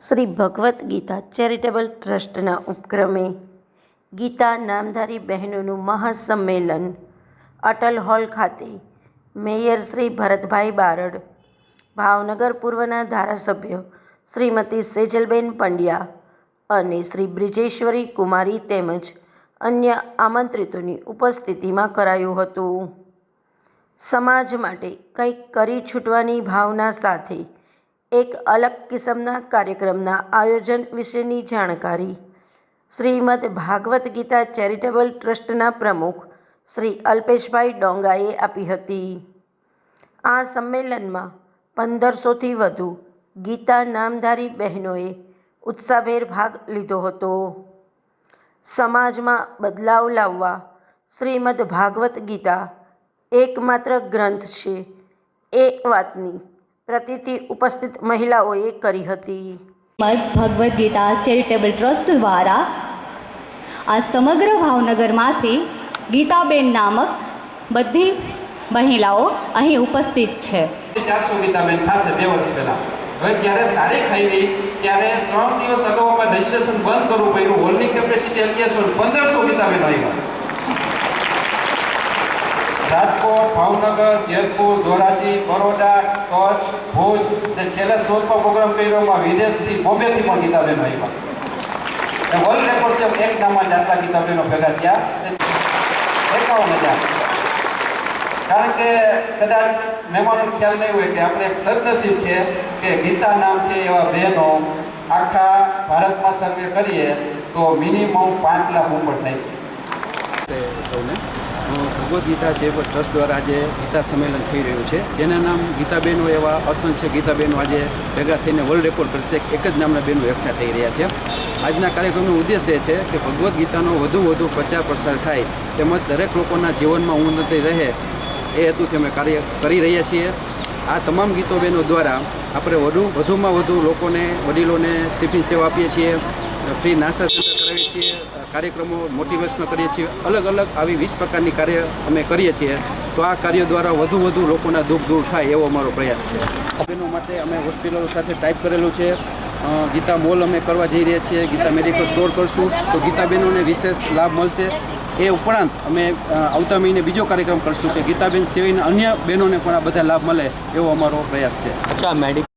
Shri Bhagavad Gita charitable ટ્રસ્ટના ઉપક્રમે ગીતા નામધારી બહેનોનું મહાસંમેલન અટલ હોલ ખાતે. મેયર શ્રી ભરતભાઈ બારડ, ભાવનગર પૂર્વના ધારાસભ્ય શ્રીમતી સેજલબેન પંડ્યા અને શ્રી બ્રિજેશ્વરી કુમારી તેમજ અન્ય આમંત્રિતોની ઉપસ્થિતિમાં કરાયું હતું. સમાજ માટે કંઈક કરી છૂટવાની ભાવના સાથે એક અલગ કિસમના કાર્યક્રમના આયોજન વિશેની જાણકારી. શ્રીમદ ભાગવત ગીતા ચેરિટેબલ ટ્રસ્ટના પ્રમુખ શ્રી અલ્પેશભાઈ ડોંગાએ આપી હતી. આ સંમેલનમાં પંદરસોથી વધુ ગીતા નામધારી બહેનોએ ઉત્સાહભેર ભાગ લીધો હતો. સમાજમાં બદલાવ લાવવા શ્રીમદ ભાગવત ગીતા એકમાત્ર ગ્રંથ છે એ વાતની પ્રતીતિ ઉપસ્થિત મહિલાઓએ કરી હતી. ભગવદ્ ગીતા ચેરિટેબલ ટ્રસ્ટ દ્વારા આ સમગ્ર ભાવનગરમાંથી ગીતાબેન નામક બધી મહિલાઓ અહીં ઉપસ્થિત છે. ચારસો ગીતાબેન થશે બે વર્ષ પહેલા. હવે જ્યારે તારીખ આવી ત્યારે ત્રણ દિવસ અગાઉ રજીસ્ટ્રેશન બંધ કરવું પડ્યું. હોલની કેપેસિટી અગિયારસો પંદરસો ગીતાબેન આવ્યા. રાજકોટ, ભાવનગર, જેતપુર, ધોરાજી, બરોડા, કચ્છ, ભુજ અને છેલ્લે સોચમાં પ્રોગ્રામ કર્યો એમાં વિદેશથી, બોમ્બેથી પણ ગીતાબેનો આવ્યા. વર્લ્ડ રેકોર્ડ છે એક નામમાં જ આટલા ગીતાબેનો ભેગા થયા. એકાવન હજાર કારણ કે કદાચ મહેમાનોને ખ્યાલ નહીં હોય કે આપણે એક સદનસીબ છે કે ગીતા નામ છે એવા બહેનો આખા ભારતમાં સર્વે કરીએ તો મિનિમમ પાંચ લાખ ઉપર થાય. તે સૌને. હું ભગવદ્ ગીતા જે ટ્રસ્ટ દ્વારા આજે ગીતા સંમેલન થઈ રહ્યું છે. જેના નામ ગીતાબેનો એવા અસંખ્ય ગીતાબેનો આજે ભેગા થઈને વર્લ્ડ રેકોર્ડ કરશે એક જ નામના બેનો એકઠા થઈ રહ્યા છે. આજના કાર્યક્રમનો ઉદ્દેશ્ય એ છે કે ભગવદ્ ગીતાનો વધુ વધુ પ્રચાર પ્રસાર થાય, તેમજ દરેક લોકોના જીવનમાં ઉન્નતિ રહે, એ હેતુથી અમે કાર્ય કરી રહ્યા છીએ. આ તમામ ગીતો બહેનો દ્વારા આપણે વધુ વધુમાં વધુ લોકોને, વડીલોને ટિફિન સેવા આપીએ છીએ. ફ્રી નાસ્તા સેન્ટર કરાવીએ છીએ કાર્યક્રમો મોટિવેશનલ કરીએ છીએ. અલગ અલગ આવી વીસ પ્રકારની કાર્ય અમે કરીએ છીએ. તો આ કાર્યો દ્વારા વધુ વધુ લોકોના દુઃખ દૂર થાય એવો અમારો પ્રયાસ છે. બહેનો માટે અમે હોસ્પિટલો સાથે ટાઈપ કરેલું છે. ગીતા મોલ અમે કરવા જઈ રહ્યા છીએ. ગીતા મેડિકલ સ્ટોર કરશું. તો ગીતા બહેનોને વિશેષ લાભ મળશે. એ ઉપરાંત અમે આવતા મહિને બીજો કાર્યક્રમ કરશું કે ગીતાબેન સિવાયના અન્ય બહેનોને પણ આ બધા લાભ મળે એવો અમારો પ્રયાસ છે.